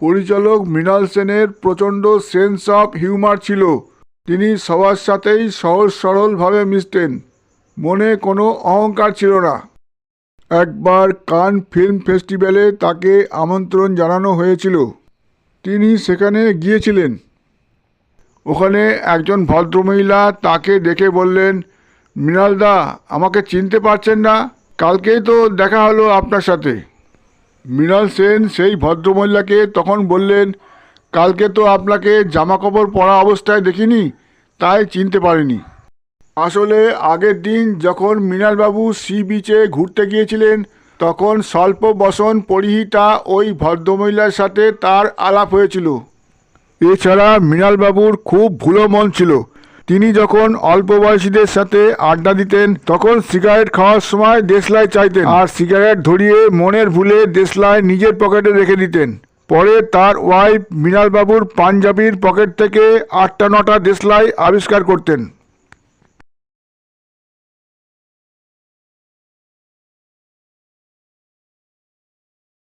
পরিচালক মৃণাল সেনের প্রচণ্ড সেন্স অফ হিউমার ছিল। তিনি সবার সাথেই সহজ সরলভাবে মিশতেন। মনে কোনো অহংকার ছিল না। একবার কান ফিল্ম ফেস্টিভ্যালে তাকে আমন্ত্রণ জানানো হয়েছিল। তিনি সেখানে গিয়েছিলেন। ওখানে একজন ভদ্রমহিলা তাকে দেখে বললেন মৃণালদা আমাকে চিনতে পারছেন না। কালকেই তো দেখা হলো আপনার সাথে। মৃণাল সেন সেই ভদ্রমহিলাকে তখন বললেন, কালকে তো আপনাকে জামা কাপড় পরা অবস্থায় দেখিনি, তাই চিনতে পারিনি। আসলে আগের দিন যখন মৃণালবাবু সি বিচে ঘুরতে গিয়েছিলেন, তখন স্বল্প বসন পরিহিতা ওই ভদ্রমহিলার সাথে তার আলাপ হয়েছিল। এছাড়া মৃণালবাবুর খুব ভুলো মন ছিল। তিনি যখন অল্প বয়সীদের সাথে আড্ডা দিতেন, তখন সিগারেট খাওয়ার সময় দেশলাই চাইতেন আর সিগারেট ধরিয়ে মনের ভুলে দেশলাই নিজের পকেটে রেখে দিতেন। পরে তার ওয়াইফ মৃণালবাবুর পাঞ্জাবির পকেট থেকে আটটা নটা দেশলাই আবিষ্কার করতেন।